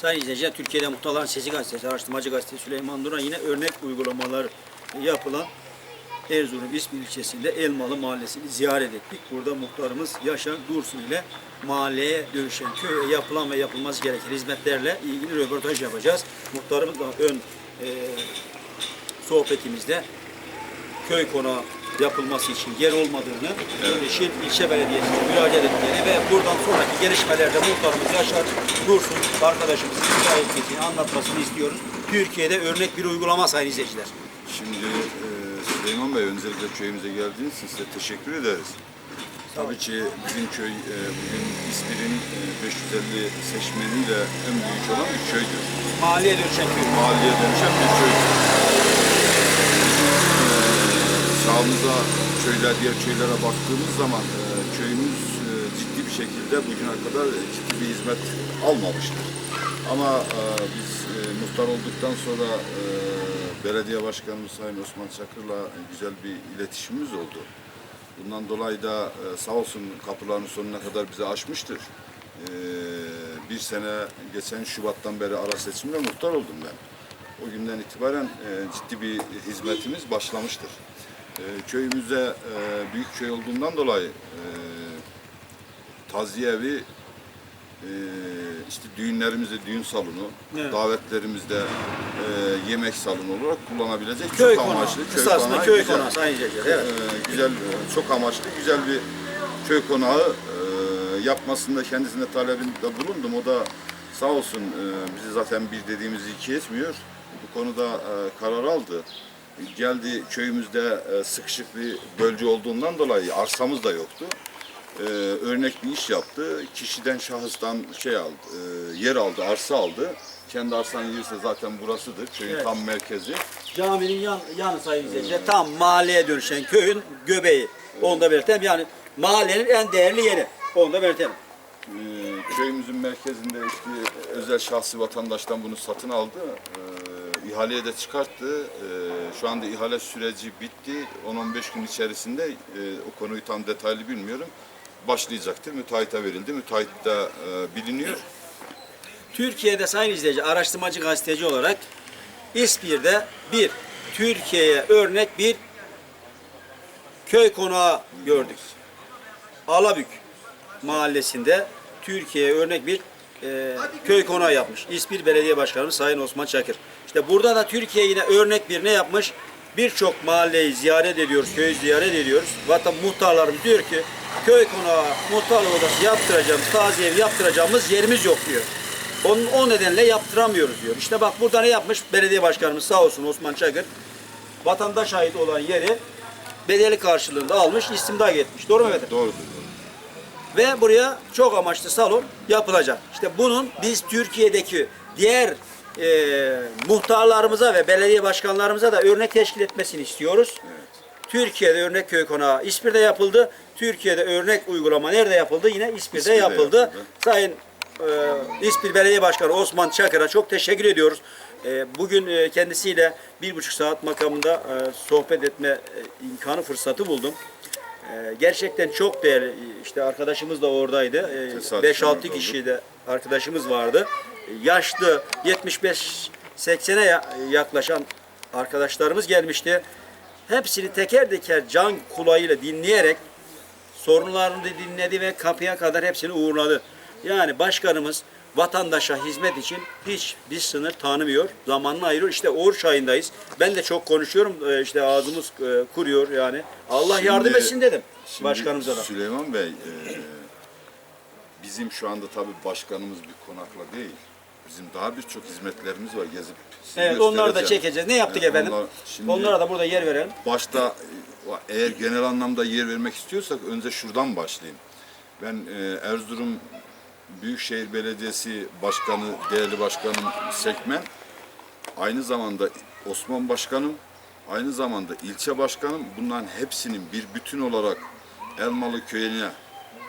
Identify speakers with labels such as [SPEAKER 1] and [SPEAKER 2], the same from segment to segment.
[SPEAKER 1] Sayın izleyiciler, Türkiye'de Muhtarların Sesi Gazetesi, Araştırmacı Gazetesi Süleyman Duran yine örnek uygulamalar yapılan Erzurum İsmir ilçesinde Elmalı Mahallesi'ni ziyaret ettik. Burada muhtarımız Yaşar Dursun ile mahalleye dönüşen köye yapılan ve yapılması gereken hizmetlerle ilgili röportaj yapacağız. Muhtarımızla ön e, sohbetimizde köy konağı yapılması için yer olmadığını, e, Şirt ilçe belediyesine müracaat ettiğini ve buradan sonraki gelişmelerde muhtarımız Yaşar Dursun arkadaşımızın müsaade ettiğini anlatmasını istiyoruz. Türkiye'de örnek bir uygulama sayın izleyiciler.
[SPEAKER 2] Şimdi e, Süleyman Bey öncelikle köyümüze geldiğiniz için size teşekkür ederiz. Tabii ki bizim köy e, bugün İspir'in e, 550 seçmeniyle en büyük olan bir köydür.
[SPEAKER 1] Mahalleye dönüşen köy.
[SPEAKER 2] Mahalleye dönüşen bir köy. E, sağımıza köyler, diğer köylere baktığımız zaman e, köyümüz e, ciddi bir şekilde bugüne kadar ciddi bir hizmet almamıştır. Ama e, biz e, muhtar olduktan sonra e, belediye başkanımız Sayın Osman Çakır'la güzel bir iletişimimiz oldu. Bundan dolayı da e, sağ olsun kapılarını sonuna kadar bize açmıştır. E, bir sene geçen Şubat'tan beri ara seçimde muhtar oldum ben. O günden itibaren e, ciddi bir hizmetimiz başlamıştır. E, köyümüze e, büyük köy olduğundan dolayı e, taziye evi, e, işte düğünlerimizde düğün salonu,
[SPEAKER 1] Evet.
[SPEAKER 2] davetlerimizde e, yemek salonu olarak kullanabilecek
[SPEAKER 1] Köy
[SPEAKER 2] çok
[SPEAKER 1] konağı.
[SPEAKER 2] amaçlı
[SPEAKER 1] Kısasında
[SPEAKER 2] konağı
[SPEAKER 1] köy
[SPEAKER 2] güzel.
[SPEAKER 1] konağı sayın izleyiciler. Evet.
[SPEAKER 2] Ee, güzel, e, çok amaçlı, güzel bir köy konağı e, yapmasında kendisine talebinde bulundum. O da sağ olsun e, bizi zaten bir dediğimizi iki etmiyor. Bu konuda e, karar aldı. Geldi köyümüzde e, sıkışık bir bölge olduğundan dolayı arsamız da yoktu. E, örnek bir iş yaptı. Kişiden şahıstan şey aldı, e, yer aldı, arsa aldı. Kendi arsanın yerisi zaten burasıdır. Köyün
[SPEAKER 1] Evet.
[SPEAKER 2] tam merkezi.
[SPEAKER 1] Caminin yan, yanı sayın izleyiciler. Tam mahalleye dönüşen köyün göbeği. Onu da belirtelim. Yani mahallenin en değerli yeri. Onu da belirtelim.
[SPEAKER 2] Ee, köyümüzün merkezinde işte özel şahsi vatandaştan bunu satın aldı. Ee, ihaleye de çıkarttı. Ee, şu anda ihale süreci bitti. 10-15 gün içerisinde e, o konuyu tam detaylı bilmiyorum. Başlayacaktır. Müteahhite verildi. Müteahhit de e, biliniyor.
[SPEAKER 1] Türkiye'de sayın izleyici, araştırmacı gazeteci olarak İspir'de bir Türkiye'ye örnek bir köy konağı gördük. Alabük mahallesinde Türkiye'ye örnek bir e, köy konağı yapmış. İspir Belediye Başkanı Sayın Osman Çakır. İşte burada da Türkiye yine örnek bir ne yapmış? Birçok mahalleyi ziyaret ediyoruz, köyü ziyaret ediyoruz. Vatan muhtarlarımız diyor ki köy konağı, muhtarlık odası yaptıracağımız, taziye evi yaptıracağımız yerimiz yok diyor. Onun, o nedenle yaptıramıyoruz diyor. İşte bak burada ne yapmış belediye başkanımız sağ olsun Osman Çakır. Vatandaş ait olan yeri bedeli karşılığında almış, istimdak etmiş. Doğru mu efendim?
[SPEAKER 2] Doğrudur.
[SPEAKER 1] Ve buraya çok amaçlı salon yapılacak. İşte bunun biz Türkiye'deki diğer e, muhtarlarımıza ve belediye başkanlarımıza da örnek teşkil etmesini istiyoruz. Türkiye'de örnek köy konağı İspir'de yapıldı. Türkiye'de örnek uygulama nerede yapıldı? Yine İspir'de,
[SPEAKER 2] İspir'de
[SPEAKER 1] yapıldı.
[SPEAKER 2] yapıldı.
[SPEAKER 1] Sayın e, İspir Belediye Başkanı Osman Çakır'a çok teşekkür ediyoruz. E, bugün e, kendisiyle bir buçuk saat makamında e, sohbet etme e, imkanı fırsatı buldum. E, gerçekten çok değerli. İşte arkadaşımız da oradaydı. E,
[SPEAKER 2] Tesadüfen
[SPEAKER 1] 5-6
[SPEAKER 2] orada
[SPEAKER 1] kişi de arkadaşımız vardı. E, Yaşlı 75-80'e ya- yaklaşan arkadaşlarımız gelmişti. Hepsini teker teker can kulağıyla dinleyerek sorunlarını dinledi ve kapıya kadar hepsini uğurladı. Yani başkanımız vatandaşa hizmet için hiç bir sınır tanımıyor. Zamanını ayırıyor. İşte Oruç ayındayız. Ben de çok konuşuyorum. Ee, işte ağzımız e, kuruyor yani. Allah
[SPEAKER 2] Şimdi-
[SPEAKER 1] yardım etsin dedim
[SPEAKER 2] Şimdi
[SPEAKER 1] başkanımıza da.
[SPEAKER 2] Süleyman Bey, e, bizim şu anda tabii başkanımız bir konakla değil. Bizim daha birçok hizmetlerimiz var gezip size
[SPEAKER 1] Evet onları da
[SPEAKER 2] göstereceğim.
[SPEAKER 1] çekeceğiz. Ne yaptık
[SPEAKER 2] Evet,
[SPEAKER 1] efendim?
[SPEAKER 2] onlar- şimdi-
[SPEAKER 1] Onlara da burada yer verelim.
[SPEAKER 2] Başta e, eğer genel anlamda yer vermek istiyorsak önce şuradan başlayayım. Ben e, Erzurum Büyükşehir Belediyesi Başkanı, değerli başkanım Sekmen, aynı zamanda Osman Başkanım, aynı zamanda ilçe başkanım bunların hepsinin bir bütün olarak Elmalı köyüne,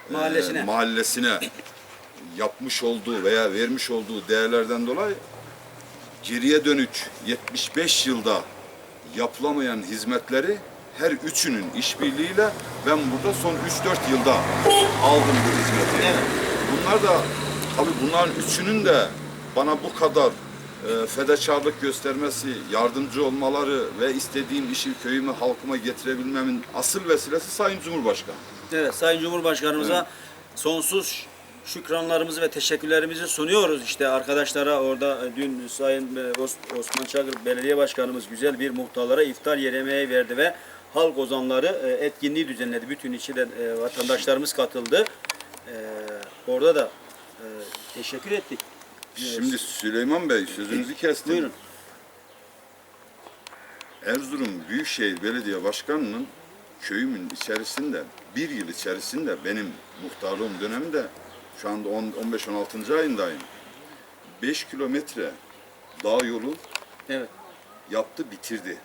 [SPEAKER 2] e,
[SPEAKER 1] Mahallesine.
[SPEAKER 2] mahallesine yapmış olduğu veya vermiş olduğu değerlerden dolayı geriye dönük 75 yılda yapılamayan hizmetleri her üçünün işbirliğiyle ben burada son 3-4 yılda aldım bu hizmeti.
[SPEAKER 1] Evet.
[SPEAKER 2] Bunlar da tabii bunların üçünün de bana bu kadar e, fedakarlık göstermesi, yardımcı olmaları ve istediğim işi köyüme, halkıma getirebilmemin asıl vesilesi Sayın Cumhurbaşkanı.
[SPEAKER 1] Evet, Sayın Cumhurbaşkanımıza sonsuz şükranlarımızı ve teşekkürlerimizi sunuyoruz. İşte arkadaşlara orada dün Sayın e, Os- Osman Çakır Belediye Başkanımız güzel bir muhtarlara iftar yemeği verdi ve halk ozanları e, etkinliği düzenledi. Bütün içinden e, vatandaşlarımız katıldı. Orada da e, teşekkür ettik.
[SPEAKER 2] Şimdi Süleyman Bey sözünüzü kestim.
[SPEAKER 1] Buyurun.
[SPEAKER 2] Erzurum Büyükşehir Belediye Başkanı'nın köyümün içerisinde bir yıl içerisinde benim muhtarlığım döneminde şu anda 15-16. ayındayım. 5 kilometre dağ yolu
[SPEAKER 1] Evet.
[SPEAKER 2] yaptı bitirdi.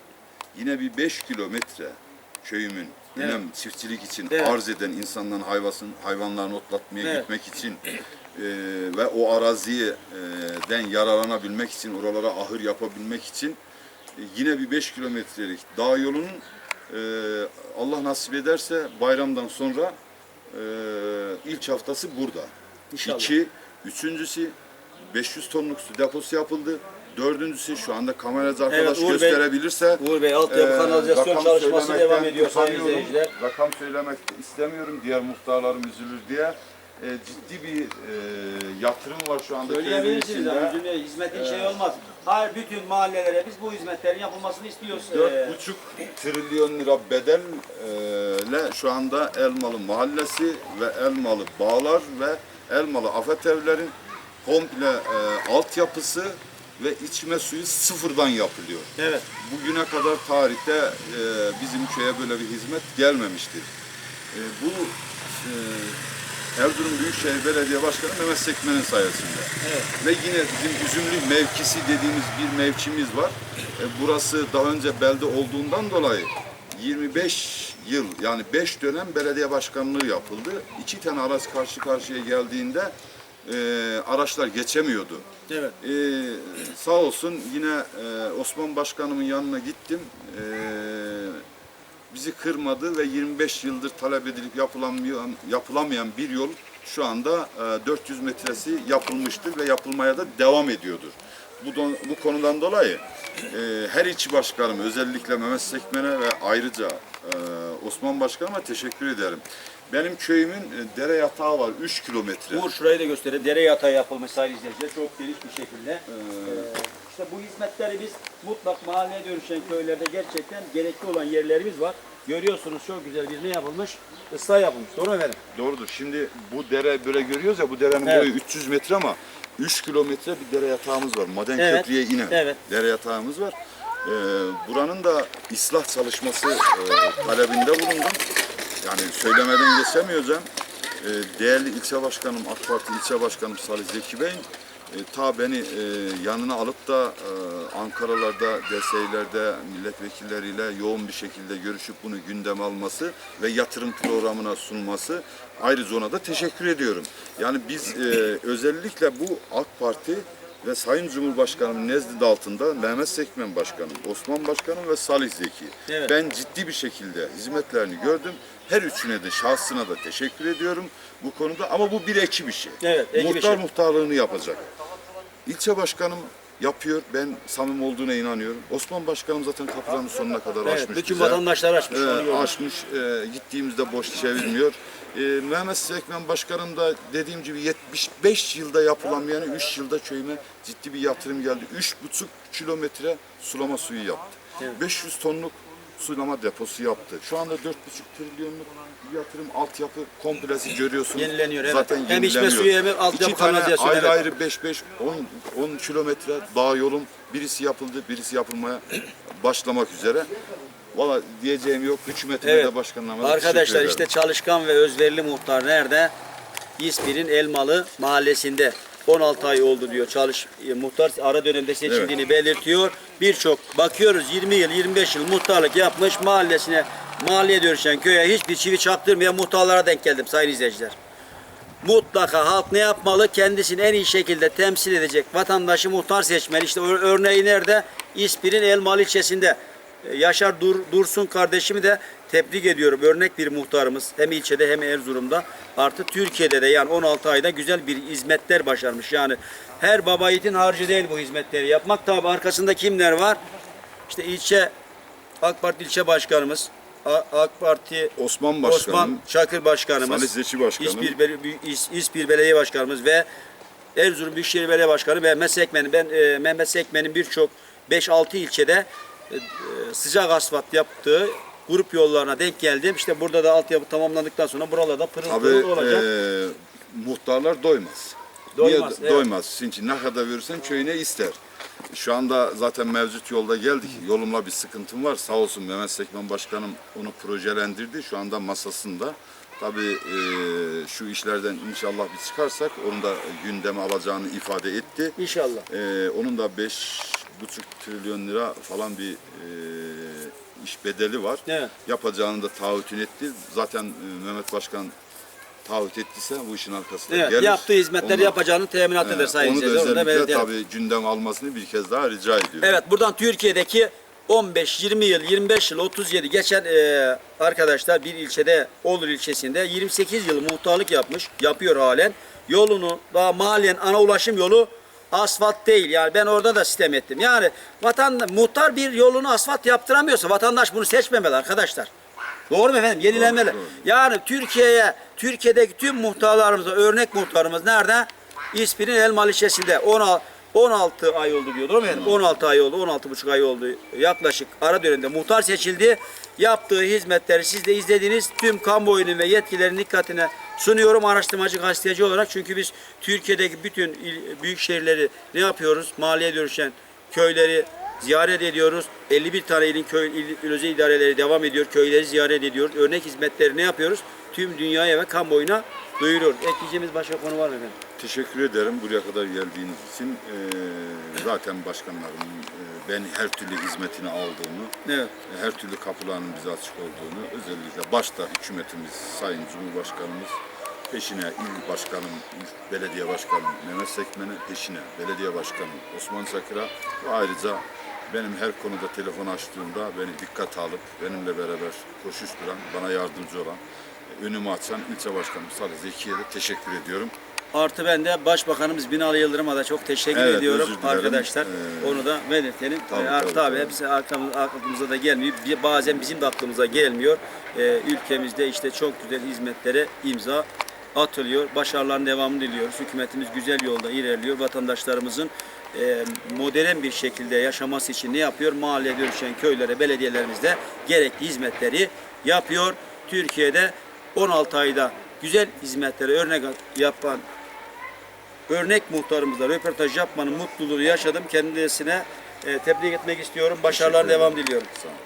[SPEAKER 2] Yine bir 5 kilometre köyümün
[SPEAKER 1] Evet.
[SPEAKER 2] önem çiftçilik için
[SPEAKER 1] Evet.
[SPEAKER 2] arz eden insanların hayvasın, hayvanlarını otlatmaya
[SPEAKER 1] Evet.
[SPEAKER 2] gitmek için e, ve o araziden yararlanabilmek için, oralara ahır yapabilmek için e, yine bir 5 kilometrelik dağ yolunun e, Allah nasip ederse bayramdan sonra e, ilk haftası burada.
[SPEAKER 1] İnşallah.
[SPEAKER 2] İki, üçüncüsü 500 tonluk su deposu yapıldı. Dördüncüsü şu anda kameracı arkadaş
[SPEAKER 1] Uğur Bey-
[SPEAKER 2] gösterebilirse
[SPEAKER 1] Uğur Bey altyapı
[SPEAKER 2] ee,
[SPEAKER 1] kanalizasyon
[SPEAKER 2] rakam
[SPEAKER 1] çalışması
[SPEAKER 2] söylemekten
[SPEAKER 1] devam ediyor sayın
[SPEAKER 2] utanıyorum.
[SPEAKER 1] izleyiciler.
[SPEAKER 2] Rakam söylemek istemiyorum. Diğer muhtarlarım üzülür diye. Ee, ciddi bir e, yatırım var şu anda köyümün
[SPEAKER 1] Söyleyebilirsiniz
[SPEAKER 2] içinde.
[SPEAKER 1] ama cümle hizmetin şey olmaz. Hayır bütün mahallelere biz bu hizmetlerin yapılmasını istiyoruz. Ee,
[SPEAKER 2] 4,5 trilyon lira bedelle şu anda Elmalı Mahallesi ve Elmalı Bağlar ve Elmalı Afet Evler'in komple e, altyapısı ve içme suyu sıfırdan yapılıyor.
[SPEAKER 1] Evet.
[SPEAKER 2] Bugüne kadar tarihte e, bizim köye böyle bir hizmet gelmemiştir. E, bu e, Erzurum Büyükşehir Belediye Başkanı Mehmet Sekmen'in sayesinde.
[SPEAKER 1] Evet.
[SPEAKER 2] Ve yine bizim Üzümlü mevkisi dediğimiz bir mevkimiz var. E, burası daha önce belde olduğundan dolayı 25 yıl yani 5 dönem belediye başkanlığı yapıldı. İki tane araç karşı karşıya geldiğinde e, araçlar geçemiyordu.
[SPEAKER 1] Evet.
[SPEAKER 2] Ee, sağ olsun yine e, Osman Başkanımın yanına gittim. Ee, bizi kırmadı ve 25 yıldır talep edilip yapılamayan, yapılamayan bir yol şu anda e, 400 metresi yapılmıştır ve yapılmaya da devam ediyordur. Bu, don- bu konudan dolayı e, her içi başkanım özellikle Mehmet Sekmen'e ve ayrıca e, Osman Başkanıma teşekkür ederim. Benim köyümün e, dere yatağı var 3 kilometre.
[SPEAKER 1] Uğur şurayı da göstereyim. Dere yatağı yapılmış sayın izleyiciler. Çok geniş bir şekilde. Ee, işte bu hizmetleri biz mutlak mahalleye dönüşen köylerde gerçekten gerekli olan yerlerimiz var. Görüyorsunuz çok güzel bir ne yapılmış? Islah yapılmış. Doğru mu efendim?
[SPEAKER 2] Doğrudur. Şimdi bu dere böyle görüyoruz ya bu derenin
[SPEAKER 1] Evet.
[SPEAKER 2] boyu 300 metre ama 3 kilometre bir dere yatağımız var. Maden
[SPEAKER 1] Evet.
[SPEAKER 2] köprüye inen
[SPEAKER 1] Evet.
[SPEAKER 2] dere yatağımız var. Ee, buranın da ıslah çalışması e, talebinde bulundum. Yani söylemeden geçemeyeceğim. Ee, değerli ilçe başkanım, AK Parti ilçe başkanım Salih Zeki Bey'in e, ta beni e, yanına alıp da e, Ankaralarda, DSİ'lerde milletvekilleriyle yoğun bir şekilde görüşüp bunu gündeme alması ve yatırım programına sunması ayrıca ona da teşekkür ediyorum. Yani biz e, özellikle bu AK Parti ve Sayın Cumhurbaşkanım nezdinde altında Mehmet Sekmen Başkanım, Osman Başkanım ve Salih Zeki.
[SPEAKER 1] Evet.
[SPEAKER 2] Ben ciddi bir şekilde hizmetlerini gördüm. Her üçüne de şahsına da teşekkür ediyorum bu konuda ama bu bir ekip işi.
[SPEAKER 1] Evet, ekip
[SPEAKER 2] Muhtar
[SPEAKER 1] işi.
[SPEAKER 2] muhtarlığını yapacak. İlçe başkanım yapıyor. Ben samimi olduğuna inanıyorum. Osman başkanım zaten kapılarını sonuna kadar
[SPEAKER 1] Evet.
[SPEAKER 2] açmış.
[SPEAKER 1] Bütün
[SPEAKER 2] bize.
[SPEAKER 1] vatandaşlar açmış.
[SPEAKER 2] Ee, açmış. Ee, gittiğimizde boş çevirmiyor. Ee, Mehmet Sekmen Başkanım da dediğim gibi 75 yılda yapılamayan 3 yılda köyüme ciddi bir yatırım geldi. 3,5 kilometre sulama suyu yaptı. 500 tonluk sulama deposu yaptı. Şu anda 4,5 trilyonluk bir yatırım altyapı komplesi görüyorsunuz.
[SPEAKER 1] Yenileniyor, evet.
[SPEAKER 2] Zaten
[SPEAKER 1] Hem içme
[SPEAKER 2] yenileniyor.
[SPEAKER 1] suyu hem altyapı
[SPEAKER 2] İki tane ayrı
[SPEAKER 1] evet.
[SPEAKER 2] ayrı 5 5 10 10 kilometre dağ yolum birisi yapıldı, birisi yapılmaya başlamak üzere. Valla diyeceğim yok. Hükümetime
[SPEAKER 1] Evet.
[SPEAKER 2] de başkanlarıma
[SPEAKER 1] Arkadaşlar işte çalışkan ve özverili muhtar nerede? İspir'in Elmalı mahallesinde. 16 ay oldu diyor çalış e, muhtar ara dönemde seçildiğini belirtiyor. Birçok bakıyoruz 20 yıl 25 yıl muhtarlık yapmış mahallesine mahalleye dönüşen köye hiçbir çivi çaktırmayan muhtarlara denk geldim sayın izleyiciler. Mutlaka halk ne yapmalı? Kendisini en iyi şekilde temsil edecek vatandaşı muhtar seçmeli. İşte ör- örneği nerede? İspir'in Elmalı ilçesinde. E, Yaşar Dur, Dursun kardeşimi de tebrik ediyorum. Örnek bir muhtarımız. Hem ilçede hem Erzurum'da. Artı Türkiye'de de yani 16 ayda güzel bir hizmetler başarmış. Yani her baba yiğidin harcı değil bu hizmetleri yapmak. Tabi arkasında kimler var? İşte ilçe AK Parti ilçe başkanımız, AK Parti
[SPEAKER 2] Osman Başkanım,
[SPEAKER 1] Osman Çakır Başkanımız,
[SPEAKER 2] Salih Zeki Başkanım.
[SPEAKER 1] İspir, İs- İspir Belediye Başkanımız ve Erzurum Büyükşehir Belediye Başkanı Mehmet Sekmen'in ben e, Mehmet Sekmen'in birçok 5-6 ilçede sıcak asfalt yaptığı grup yollarına denk geldim. İşte burada da altyapı tamamlandıktan sonra buralarda pırıl
[SPEAKER 2] Abi
[SPEAKER 1] pırıl olacak.
[SPEAKER 2] eee, muhtarlar doymaz.
[SPEAKER 1] Doymaz,
[SPEAKER 2] Niye
[SPEAKER 1] evet.
[SPEAKER 2] doymaz? Çünkü ne kadar verirsen köyüne ister. Şu anda zaten mevcut yolda geldik. Yolumla bir sıkıntım var. Sağ olsun Mehmet Sekmen Başkanım onu projelendirdi. Şu anda masasında. Tabii eee, şu işlerden inşallah bir çıkarsak onu da gündeme alacağını ifade etti.
[SPEAKER 1] İnşallah.
[SPEAKER 2] Eee, onun da beş buçuk trilyon lira falan bir eee, iş bedeli var.
[SPEAKER 1] Evet.
[SPEAKER 2] Yapacağını da taahhütün etti. Zaten eee, Mehmet Başkan taahhüt ettiyse bu işin arkasında
[SPEAKER 1] Evet,
[SPEAKER 2] gelir.
[SPEAKER 1] yaptığı hizmetleri
[SPEAKER 2] Onu-
[SPEAKER 1] yapacağını teminat eder Sayın
[SPEAKER 2] Onu da özellikle tabii gündem almasını bir kez daha rica ediyorum.
[SPEAKER 1] Evet buradan Türkiye'deki 15, 20 yıl, 25 yıl, 37 geçen e, arkadaşlar bir ilçede Olur ilçesinde 28 yıl muhtarlık yapmış, yapıyor halen. Yolunu daha mahallenin ana ulaşım yolu asfalt değil. Yani ben orada da sistem ettim. Yani vatan muhtar bir yolunu asfalt yaptıramıyorsa vatandaş bunu seçmemeli arkadaşlar. Doğru mu efendim? Yenilenmeli.
[SPEAKER 2] Doğru, doğru.
[SPEAKER 1] Yani Türkiye'ye, Türkiye'deki tüm muhtarlarımız, örnek muhtarımız nerede? İspir'in Elmalı ilçesinde 16, 16 ay oldu diyor. Doğru mu efendim? 16 ay oldu, 16 buçuk ay oldu. Yaklaşık ara dönemde muhtar seçildi. Yaptığı hizmetleri siz de izlediniz. Tüm kamuoyunun ve yetkilerin dikkatine sunuyorum araştırmacı gazeteci olarak. Çünkü biz Türkiye'deki bütün il, büyük şehirleri ne yapıyoruz? Mahalleye dönüşen köyleri ziyaret ediyoruz. 51 tane ilin köy il, özel idareleri devam ediyor. Köyleri ziyaret ediyoruz. Örnek hizmetleri ne yapıyoruz? Tüm dünyaya ve kamuoyuna duyuruyoruz. Ekleyeceğimiz başka konu var mı efendim?
[SPEAKER 2] Teşekkür ederim buraya kadar geldiğiniz için. Ee, zaten başkanlarımın e, ben her türlü hizmetini aldığını,
[SPEAKER 1] Evet.
[SPEAKER 2] her türlü kapılarının bize açık olduğunu, özellikle başta hükümetimiz, Sayın Cumhurbaşkanımız peşine il başkanım, il belediye başkanım Mehmet Sekmen'e peşine belediye başkanım Osman Çakır'a ve ayrıca benim her konuda telefon açtığımda beni dikkate alıp benimle beraber koşuşturan, bana yardımcı olan, önümü açan ilçe başkanım Salih Zeki'ye de teşekkür ediyorum.
[SPEAKER 1] Artı ben de Başbakanımız Binali Yıldırım'a da çok teşekkür
[SPEAKER 2] Evet,
[SPEAKER 1] ediyorum arkadaşlar.
[SPEAKER 2] Ee,
[SPEAKER 1] Onu da belirtelim.
[SPEAKER 2] tabii,
[SPEAKER 1] Ee,
[SPEAKER 2] tabii,
[SPEAKER 1] tabii. hepsi arkamız, aklımıza da gelmiyor. Bazen bizim de aklımıza gelmiyor. Ee, ülkemizde işte çok güzel hizmetlere imza atılıyor. Başarıların devamını diliyoruz. Hükümetimiz güzel yolda ilerliyor. Vatandaşlarımızın e, modern bir şekilde yaşaması için ne yapıyor? Mahalleye dönüşen köylere, belediyelerimizde gerekli hizmetleri yapıyor. Türkiye'de 16 ayda güzel hizmetleri örnek yapan örnek muhtarımızla röportaj yapmanın mutluluğunu yaşadım. Kendisine e, tebrik etmek istiyorum. Başarılar devam diliyorum.
[SPEAKER 2] Sağ olun.